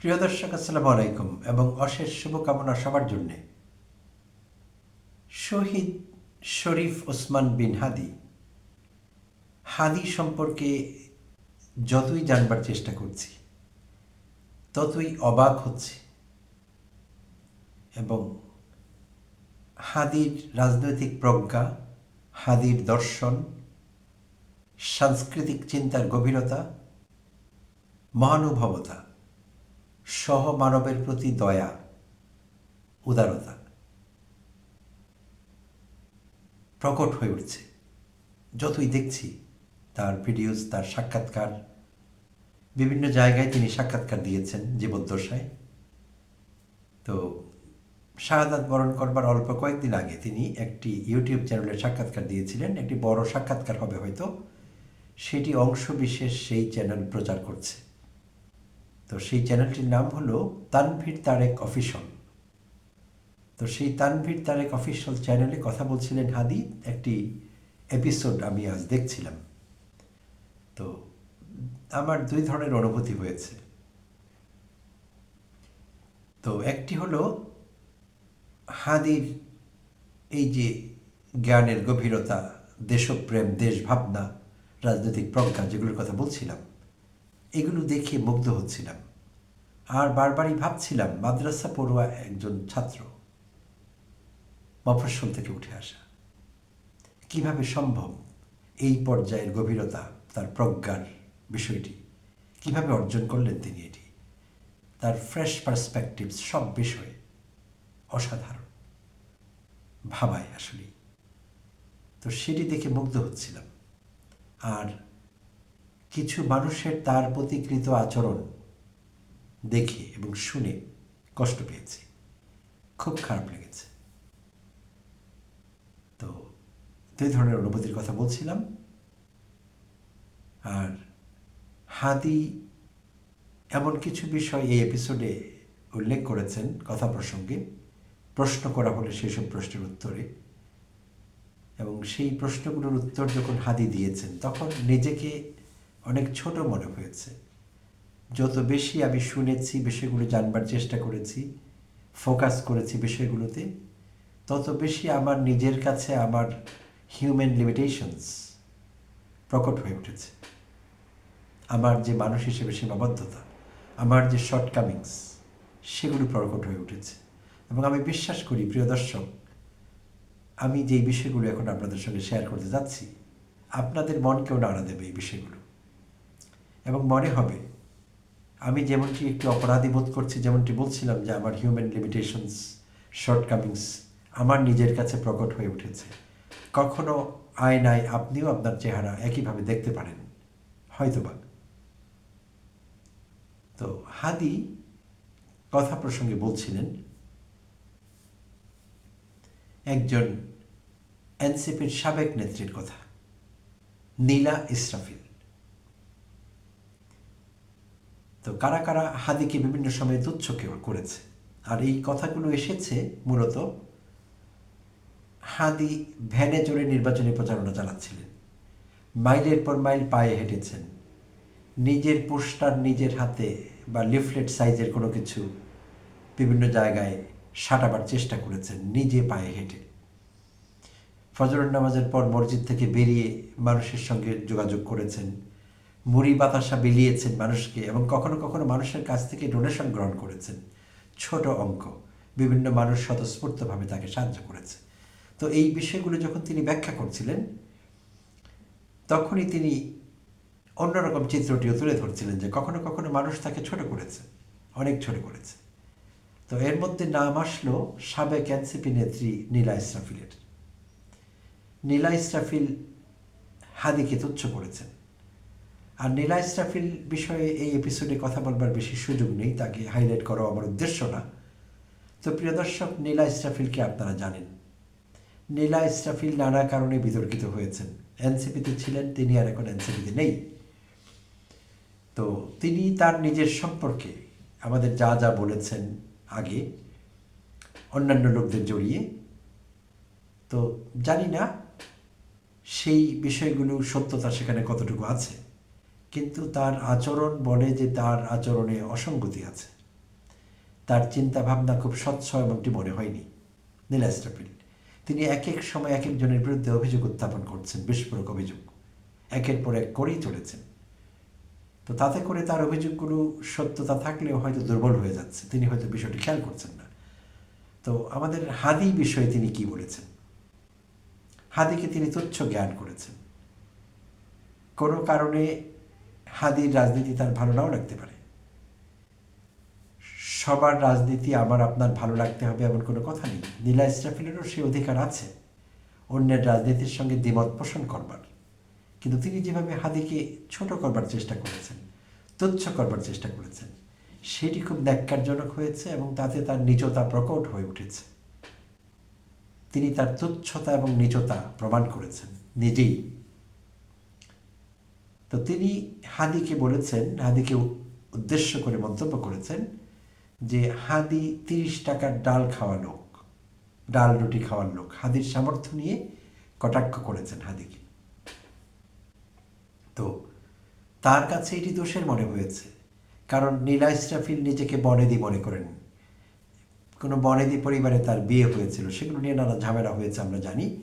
প্রিয় দর্শক, আসসালামু আলাইকুম এবং অশেষ শুভকামনা সবার জন্যে। শহীদ শরীফ ওসমান বিন হাদি। হাদি সম্পর্কে যতই জানবার চেষ্টা করছি, ততই অবাক হচ্ছে এবং হাদির রাজনৈতিক প্রজ্ঞা, হাদির দর্শন, সাংস্কৃতিক চিন্তার গভীরতা, মহানুভবতা সহ মানবের প্রতি দয়া, উদারতা প্রকট হয়ে উঠছে। যতই দেখছি, তার ভিডিওস, তার সাক্ষাৎকার, বিভিন্ন জায়গায় তিনি সাক্ষাৎকার দিয়েছেন জীবদ্দশায়। তো শাহাদাত বরণ করবার অল্প কয়েকদিন আগে তিনি একটি ইউটিউব চ্যানেলে সাক্ষাৎকার দিয়েছিলেন। একটি বড় সাক্ষাৎকার হবে হয়তো। সেটি অংশ বিশেষ সেই চ্যানেল প্রচার করছে। তো সেই চ্যানেলটির নাম হলো তানভীর তারেক অফিসিয়াল। তো সেই তানভীর তারেক অফিসিয়াল চ্যানেলে কথা বলছিলেন হাদি, একটি এপিসোড আমি আজ দেখছিলাম। তো আমার দুই ধরনের অনুভূতি হয়েছে। তো একটি হলো হাদির এই যে জ্ঞানের গভীরতা, দেশপ্রেম, দেশভাবনা, রাজনৈতিক প্রজ্ঞা যেগুলোর কথা বলছিলাম এগুলো দেখে মুগ্ধ হচ্ছিলাম। আর বারবারই ভাবছিলাম মাদ্রাসা পড়ুয়া একজন ছাত্র। মফস্বল থেকে উঠে আসা। কীভাবে সম্ভব এই পর্যায়ের গভীরতা, তার প্রজ্ঞার বিষয়টি? কীভাবে অর্জন করলেন তিনি এটি? তার ফ্রেশ পার্সপেক্টিভ সব বিষয়ে অসাধারণ। ভাবায় আসলেই। তো সেটি দেখে মুগ্ধ হচ্ছিলাম। আর কিছু মানুষের তার প্রতিকৃত আচরণ দেখে এবং শুনে কষ্ট পেয়েছি। খুব খারাপ লেগেছে। তো দুই ধরনের অনুভূতির কথা বলছিলাম। আর হাদি এমন কিছু বিষয় এই এপিসোডে উল্লেখ করেছেন কথা প্রসঙ্গে। প্রশ্ন করা হলে সেসব প্রশ্নের উত্তরে। এবং সেই প্রশ্নগুলোর উত্তর যখন হাদি দিয়েছেন, তখন নিজেকে অনেক ছোট মনে হয়েছে। যত বেশি আমি শুনেছি, বিষয়গুলো জানবার চেষ্টা করেছি ফোকাস করেছি বিষয়গুলোতে, তত বেশি আমার নিজের কাছে আমার হিউম্যান লিমিটেশনস প্রকট হয়ে উঠেছে। আমার যে মানুষ হিসেবে সীমাবদ্ধতা, আমার যে শর্টকামিংস সেগুলো প্রকট হয়ে উঠেছে। এবং আমি বিশ্বাস করি, প্রিয় দর্শক, আমি যেই বিষয়গুলো এখন আপনাদের সঙ্গে শেয়ার করতে যাচ্ছি, আপনাদের মনকেও নাড়া দেবে এই বিষয়গুলো। এবং মনে হবে, আমি যেমনটি একটু অপরাধী বোধ করছি, যেমনটি বলছিলাম যে আমার হিউম্যান লিমিটেশনস শর্টকামিংস আমার নিজের কাছে প্রকট হয়ে উঠেছে। কখনো আয়নায় আপনিও আপনার চেহারা একইভাবে দেখতে পারেন, হয়তোবা। তো হাদি কথা প্রসঙ্গে বলছিলেন, একজন এনসিপির সাবেক নেত্রীর কথা, নীলা ইসরাফিল। তো কারা কারা হাদিকে বিভিন্ন সময়ে তুচ্ছ করেছে? আর এই কথাগুলো এসেছে মূলত হাদি ভ্যানে চড়ে নির্বাচনী প্রচারণা চালাচ্ছিলেন। মাইলের পর মাইল পায়ে হেঁটেছেন। নিজের পোস্টার নিজের হাতে বা লিফলেট সাইজের কোনো কিছু বিভিন্ন জায়গায় সাটাবার চেষ্টা করেছেন, নিজে পায়ে হেঁটে। ফজরের নামাজের পর মসজিদ থেকে বেরিয়ে মানুষের সঙ্গে যোগাযোগ করেছেন। মুড়ি বাতাসা বিলিয়েছেন মানুষকে এবং কখনো কখনো মানুষের কাছ থেকে ডোনেশন গ্রহণ করেছেন। ছোট অঙ্ক। বিভিন্ন মানুষ স্বতঃস্ফূর্তভাবে তাকে সাহায্য করেছে। তো এই বিষয়গুলো যখন তিনি ব্যাখ্যা করছিলেন, তখনই তিনি অন্যরকম চিত্রটিও তুলে ধরছিলেন যে কখনো কখনো মানুষ তাকে ছোট করেছে, অনেক ছোট করেছে। তো এর মধ্যে নাম আসলো সাবেক এনসিপি নেত্রী নীলা ইসরাফিলের। নীলা ইসরাফিল হাদিকে তুচ্ছ করেছেন। আর নীলা ইসরাফিল বিষয়ে এই এপিসোডে কথা বলবার বেশি সুযোগ নেই, তাকে হাইলাইট করা আমার উদ্দেশ্য না। তো প্রিয় দর্শক, নীলা ইসরাফিলকে আপনারা জানেন। নীলা ইসরাফিল নানা কারণে বিতর্কিত হয়েছেন। এনসিপিতে ছিলেন, তিনি আর এখন এনসিপিতে নেই। তো তিনি তার নিজের সম্পর্কে আমাদের যা যা বলেছেন আগে, অন্যান্য লোকদের জড়িয়ে, তো জানি না সেই বিষয়গুলো সত্যতা সেখানে কতটুকু আছে। কিন্তু তার আচরণ বলে যে তার আচরণে অসঙ্গতি আছে। তার চিন্তা ভাবনা খুব স্বচ্ছ এমনটি মনে হয়নি। নীলা তিনি এক এক সময় এক একজনের বিরুদ্ধে অভিযোগ উত্থাপন করছেন, বিস্ফোরক অভিযোগ। একের পর এক করেই চলেছেন। তো তাতে করে তার অভিযোগগুলো সত্যতা থাকলেও হয়তো দুর্বল হয়ে যাচ্ছে। তিনি হয়তো বিষয়টি খেয়াল করছেন না। তো আমাদের হাদি বিষয়ে তিনি কি বলেছেন? হাদিকে তিনি তুচ্ছ জ্ঞান করেছেন। কোনো কারণে হাদির রাজনীতি তার ভালো নাও লাগতে পারে। সবার রাজনীতি আমার, আপনার ভালো লাগতে হবে এমন কোনো কথা নেই। নীলা ইস্টাফিলেরও সেই অধিকার আছে। অন্যের রাজনীতির সঙ্গে দ্বিমত পোষণ করবার। কিন্তু তিনি যেভাবে হাদিকে ছোট করবার চেষ্টা করেছেন, তুচ্ছ করবার চেষ্টা করেছেন, সেটি খুব ন্যাক্কারজনক হয়েছে এবং তাতে তার নিচতা প্রকট হয়ে উঠেছে। তিনি তার তুচ্ছতা এবং নিচতা প্রমাণ করেছেন নিজেই। তো তিনি হাদিকে বলেছেন, হাদিকে উদ্দেশ্য করে মন্তব্য করেছেন যে হাদি তিরিশ টাকার ডাল খাওয়া লোক, ডাল রুটি খাওয়ার লোক। হাদির সামর্থ্য নিয়ে কটাক্ষ করেছেন হাদিকে। তো তার কাছে এটি দোষের মনে হয়েছে। কারণ নীলা ইস্রাফিল নিজেকে বনেদি মনে করেন। কোনো বনেদি পরিবারে তার বিয়ে হয়েছিল, সেগুলো নিয়ে নানা ঝামেলা হয়েছে, আমরা জানি।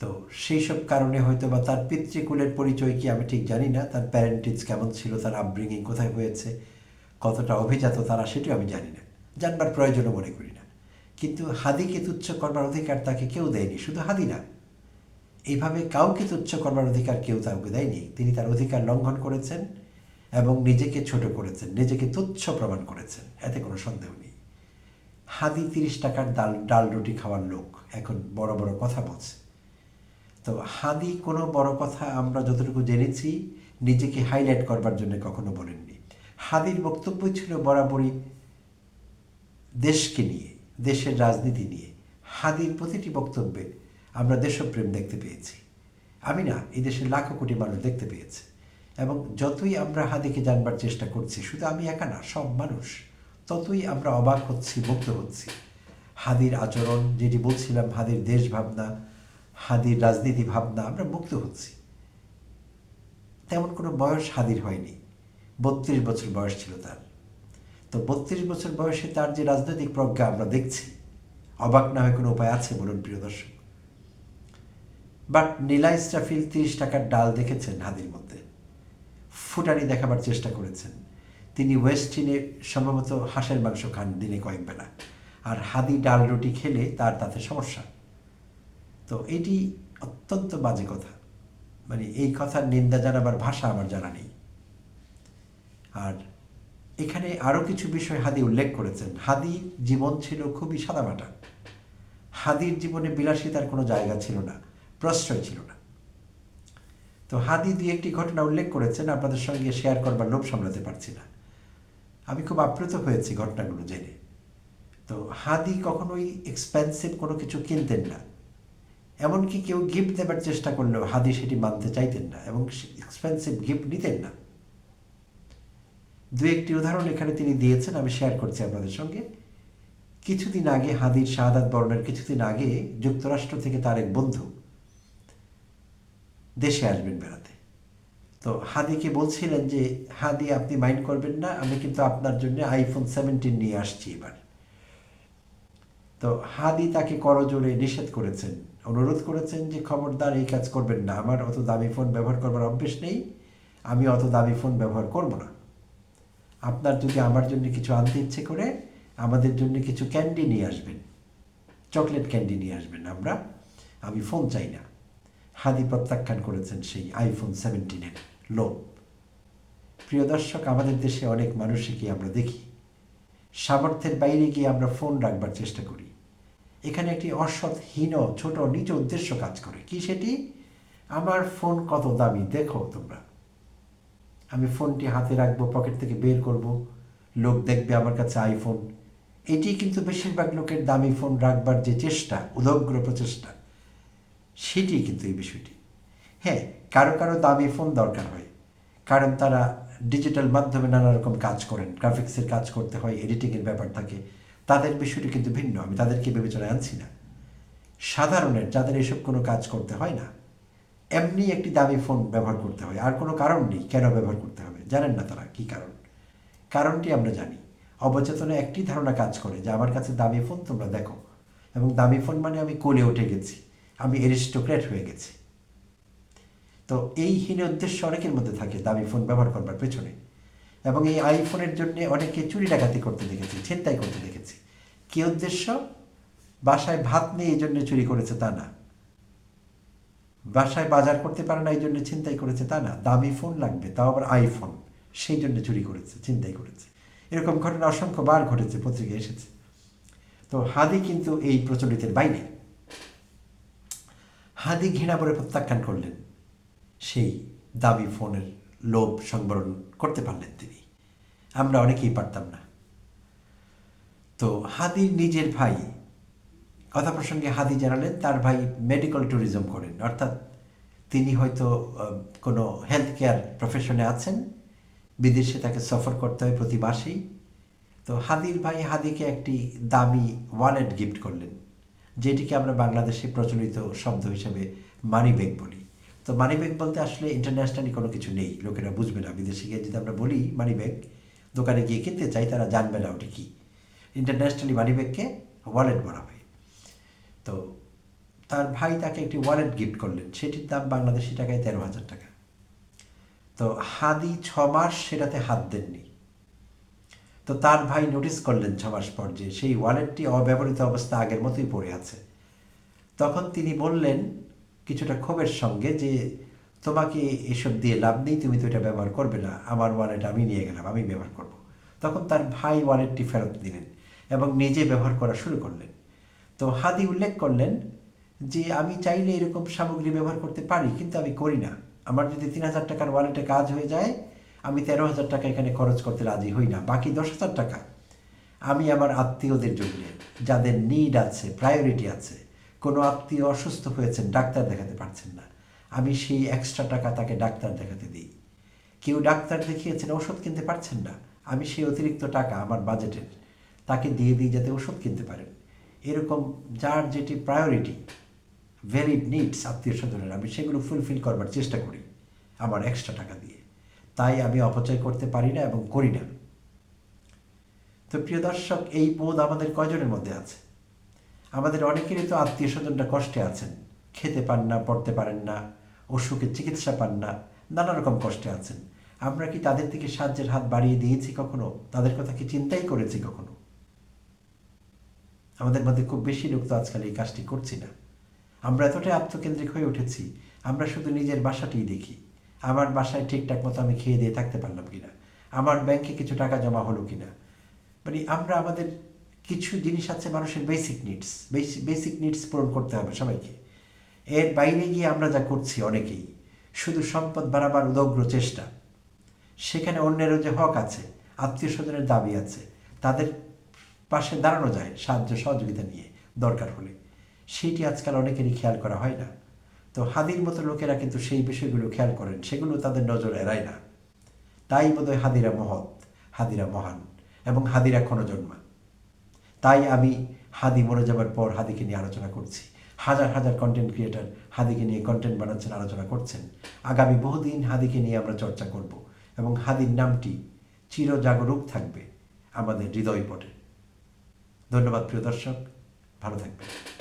তো সেই সব কারণে হয়তো বা তার পিতৃকুলের পরিচয় কি আমি ঠিক জানি না, তার প্যারেন্টেজ কেমন ছিল, তার আপব্রিঙ্গিং কোথায় হয়েছে, কতটা অভিজাত তারা সেটিও আমি জানি না। জানবার প্রয়োজনও মনে করি না। কিন্তু হাদিকে তুচ্ছ করবার অধিকার তাকে কেউ দেয়নি, শুধু হাদি না। এইভাবে কাউকে তুচ্ছ করবার অধিকার কেউ তাকে দেয়নি। তিনি তার অধিকার লঙ্ঘন করেছেন এবং নিজেকে ছোট করেছেন, নিজেকে তুচ্ছ প্রমাণ করেছেন, এতে কোনো সন্দেহ নেই। হাদি তিরিশ টাকার ডাল ডাল রুটি খাওয়ার লোক, এখন বড় বড় কথা বলছে। তো হাদি কোনো বড় কথা আমরা যতটুকু জেনেছি, নিজেকে হাইলাইট করবার জন্য কখনো বলেননি। হাদির বক্তব্য ছিল বরাবরই দেশকে নিয়ে, দেশের রাজনীতি নিয়ে। হাদির প্রতিটি বক্তব্যে আমরা দেশপ্রেম দেখতে পেয়েছি। আমি না, এই দেশের লাখো কোটি মানুষ দেখতে পেয়েছে। এবং যতই আমরা হাদিকে জানবার চেষ্টা করছি, শুধু আমি একা না, সব মানুষ, ততই আমরা অবাক হচ্ছি মুক্ত হচ্ছি। হাদির আচরণ, যেটি বলছিলাম, হাদির দেশ ভাবনা হাদির রাজনীতি ভাবনা আমরা মুক্ত হচ্ছি। তেমন কোনো বয়স হাদির হয়নি। বত্রিশ বছর বয়স ছিল তার। তো বত্রিশ বছর বয়সে তার যে রাজনৈতিক প্রজ্ঞা আমরা দেখছি, অবাক না হয় কোনো উপায় আছে বলুন প্রিয় দর্শক? বাট নীলা ইস্টাফিল তিরিশ টাকার ডাল দেখেছেন হাদির মধ্যে। ফুটানি দেখাবার চেষ্টা করেছেন। তিনি ওয়েস্ট ওয়েস্টিনে সম্ভবত হাঁসের মাংস খান দিনে কয়েক বেলা আর হাদি ডাল রুটি খেলে তার তাতে সমস্যা। তো এটি অত্যন্ত বাজে কথা। মানে এই কথার নিন্দা জানাবার ভাষা আমার জানা নেই। আর এখানে আরও কিছু বিষয় হাদি উল্লেখ করেছেন। হাদির জীবন ছিল খুবই সাদামাটা। হাদির জীবনে বিলাসিতার কোনো জায়গা ছিল না, প্রশ্রয় ছিল না। তো হাদি দুই একটি ঘটনা উল্লেখ করেছেন, আপনাদের সঙ্গে শেয়ার করবার লোভ সামলাতে পারছি না। আমি খুব আপ্লুত হয়েছি ঘটনাগুলো জেনে। তো হাদি কখনোই এক্সপেন্সিভ কোনো কিছু কিনতেন না। এমনকি কেউ গিফট দেবার চেষ্টা করলেও হাদি সেটি মানতে চাইতেন না এবং এক্সপেন্সিভ গিফট নিতেন না। দু একটি উদাহরণ এখানে তিনি দিয়েছেন, আমি শেয়ার করছি আপনাদের সঙ্গে। কিছুদিন আগে হাদির শাহাদাত বর্ণের কিছুদিন আগে যুক্তরাষ্ট্র থেকে তার এক বন্ধু দেশে আসবেন বেড়াতে। তো হাদিকে বলছিলেন যে, হাদি, আপনি মাইন্ড করবেন না, আমি কিন্তু আপনার জন্য আইফোন সেভেন্টিন নিয়ে আসছি এবার। তো হাদি তাকে করজোরে নিষেধ করেছেন। অনুরোধ করেছেন যে, খবরদার, এই কাজ করবেন না। আমার অত দামি ফোন ব্যবহার করবার অভ্যেস নেই। আমি অত দামি ফোন ব্যবহার করব না। আপনার যদি আমার জন্য কিছু আনতে ইচ্ছে করে, আমাদের জন্য কিছু ক্যান্ডি নিয়ে আসবেন। চকলেট ক্যান্ডি নিয়ে আসবেন আমরা। আমি ফোন চাই না। হাদি প্রত্যাখ্যান করেছেন সেই আইফোন সেভেন্টিনের লোভ। প্রিয় দর্শক, আমাদের দেশে অনেক মানুষকে আমরা দেখি। সামর্থ্যের বাইরে গিয়ে আমরা ফোন রাখবার চেষ্টা করি। এখানে একটি অসৎ হীন ছোট নিজ উদ্দেশ্য কাজ করে। কি সেটি? আমার ফোন কত দামি, দেখো তোমরা। আমি ফোনটি হাতে রাখব, পকেট থেকে বের করব। লোক দেখবে আমার কাছে আইফোন। এটি কিন্তু বেশিরভাগ লোকের দামি ফোন রাখবার যে চেষ্টা, উদগ্র প্রচেষ্টা, সেটি কিন্তু এই বিষয়টি। হ্যাঁ কারও কারও দামি ফোন দরকার হয়, কারণ তারা ডিজিটাল মাধ্যমে নানা রকম কাজ করেন। গ্রাফিক্সের কাজ করতে হয়, এডিটিংয়ের ব্যাপার থাকে তাদের বিষয়টি কিন্তু ভিন্ন, আমি তাদেরকে বিবেচনায় আনছি না। সাধারণের যাদের এসব কোনো কাজ করতে হয় না, এমনি একটি দামি ফোন ব্যবহার করতে হয়, আর কোনো কারণ নেই কেন ব্যবহার করতে হবে, জানেন না তারা কি কারণ। কারণটি আমরা জানি, অবচেতনে একটি ধারণা কাজ করে যে আমার কাছে দামি ফোন তোমরা দেখো, এবং দামি ফোন মানে আমি কোলে উঠে গেছি, আমি এরিস্টোক্রেট হয়ে গেছি। তো এই হীন উদ্দেশ্য অনেকের মধ্যে থাকে দামি ফোন ব্যবহার করবার পেছনে। এবং এই আইফোনের জন্য অনেকে চুরি ডাকাতি করতে দেখেছি, ছিনতাই করতে দেখেছি। কি উদ্দেশ্য? বাসায় ভাত নেই এই জন্য চুরি করেছে তা না। বাসায় বাজার করতে পারে না, এই জন্য ছিনতাই করেছে তা না। দামি ফোন লাগবে, তাও আবার আইফোন। সেই জন্য চুরি করেছে, ছিনতাই করেছে। এরকম ঘটনা অসংখ্য বার ঘটেছে পত্রিকায় এসেছে। তো হাদি কিন্তু এই প্রচলিতের বাইরে। হাদি ঘৃণা করে প্রত্যাখ্যান করলেন। সেই দাবি ফোনের লোভ সংবরণ করতে পারলেন তিনি। আমরা অনেকেই পারতাম না। তো হাদির নিজের ভাই, কথা প্রসঙ্গে হাদি জানালেন, তার ভাই মেডিকেল ট্যুরিজম করেন। অর্থাৎ তিনি হয়তো কোনো হেলথ কেয়ার প্রফেশনে আছেন, বিদেশে তাকে সফর করতে হয় প্রতি মাসেই। তো হাদির ভাই হাদিকে একটি দামি ওয়ালেট গিফট করলেন, যেটিকে আমরা বাংলাদেশে প্রচলিত শব্দ হিসেবে মানি ব্যাগ বলি। তো মানি ব্যাগ বলতে আসলে ইন্টারন্যাশনালি কোনো কিছু নেই, লোকেরা বুঝবে না। বিদেশে গিয়ে যদি আমরা বলি মানি ব্যাগ দোকানে গিয়ে কিনতে চাই, তারা জানবে না ওটি কী। ইন্টারন্যাশনালি মানি ব্যাগকে ওয়ালেট বলা হয় তো তার ভাই তাকে একটি ওয়ালেট গিফট করলেন। সেটির দাম বাংলাদেশি টাকায় তেরো হাজার টাকা। তো হাদি ছ মাস সেটাতে হাত দেননি। তো তার ভাই নোটিস করলেন ছ মাস পর যে সেই ওয়ালেটটি অব্যবহৃত অবস্থা আগের মতোই পড়ে আছে। তখন তিনি বললেন কিছুটা ক্ষোভের সঙ্গে যে তোমাকে এসব দিয়ে লাভ নেই, তুমি তো এটা ব্যবহার করবে না। আমার ওয়ালেট আমি নিয়ে গেলাম, আমি ব্যবহার করব। তখন তার ভাই ওয়ালেটটি ফেরত দিলেন এবং নিজে ব্যবহার করা শুরু করলেন। তো হাদি উল্লেখ করলেন যে, আমি চাইলে এরকম সামগ্রী ব্যবহার করতে পারি, কিন্তু আমি করি না। আমার যদি তিন হাজার টাকার ওয়ালেটে কাজ হয়ে যায়, আমি তেরো হাজার টাকা এখানে খরচ করতে রাজি হই না, বাকি দশ হাজার টাকা আমি আমার আত্মীয়দের জন্য, যাদের নিড আছে প্রায়োরিটি আছে, কোনো আত্মীয় অসুস্থ হয়েছেন, ডাক্তার দেখাতে পারছেন না। আমি সেই এক্সট্রা টাকা তাকে ডাক্তার দেখাতে দিই। কেউ ডাক্তার দেখিয়েছেন ওষুধ কিনতে পারছেন না। আমি সেই অতিরিক্ত টাকা আমার বাজেটের তাকে দিয়ে দিই যাতে ওষুধ কিনতে পারেন। এরকম যার যেটি প্রায়োরিটি ভ্যালিড নিডস আত্মীয় স্বজনের আমি সেগুলো ফুলফিল করবার চেষ্টা করি আমার এক্সট্রা টাকা দিয়ে। তাই আমি অপচয় করতে পারি না এবং করি না। তো প্রিয় দর্শক, এই বোধ আমাদের কয়জনের মধ্যে আছে? আমাদের অনেকেরই তো আত্মীয় স্বজনরা কষ্টে আছেন। খেতে পান না, পড়তে পারেন না অসুখের চিকিৎসা পান না, নানা রকম কষ্টে আছেন। আমরা কি তাদের থেকে সাহায্যের হাত বাড়িয়ে দিয়েছি কখনো? তাদের কথা কি চিন্তাই করেছি কখনো? আমাদের মধ্যে খুব বেশি লোক তো আজকাল এই কাজটি করছি না। আমরা এতটাই আত্মকেন্দ্রিক হয়ে উঠেছি, আমরা শুধু নিজের বাসাটিই দেখি। আমার বাসায় ঠিকঠাক মতো আমি খেয়ে দিয়ে থাকতে পারলাম কিনা? আমার ব্যাংকে কিছু টাকা জমা হলো কিনা? মানে আমরা আমাদের কিছু জিনিস আছে মানুষের বেসিক নিডস বেসিক নিডস পূরণ করতে হবে সবাইকে। এর বাইরে গিয়ে আমরা যা করছি অনেকেই, শুধু সম্পদ বাড়াবার উদগ্র চেষ্টা। সেখানে অন্যেরও যে হক আছে আত্মীয় স্বজনের দাবি আছে, তাদের পাশে দাঁড়ানো যায় সাহায্য সহযোগিতা নিয়ে দরকার হলে। সেটি আজকাল অনেকেরই খেয়াল করা হয় না। তো হাদির মতো লোকেরা কিন্তু সেই বিষয়গুলো খেয়াল করেন, সেগুলো তাদের নজর এড়ায় না। তাই বোধহয় হাদিরা মহৎ, হাদিরা মহান এবং হাদিরা ক্ষণজন্মা। তাই আমি হাদি মরে যাবার পর হাদিকে নিয়ে আলোচনা করছি। হাজার হাজার কন্টেন্ট ক্রিয়েটার হাদিকে নিয়ে কন্টেন্ট বানাচ্ছেন, আলোচনা করছেন। আগামী বহুদিন হাদিকে নিয়ে আমরা চর্চা করব এবং হাদির নামটি চিরজাগরুক থাকবে আমাদের হৃদয় পটে। ধন্যবাদ প্রিয় দর্শক, ভালো থাকবেন।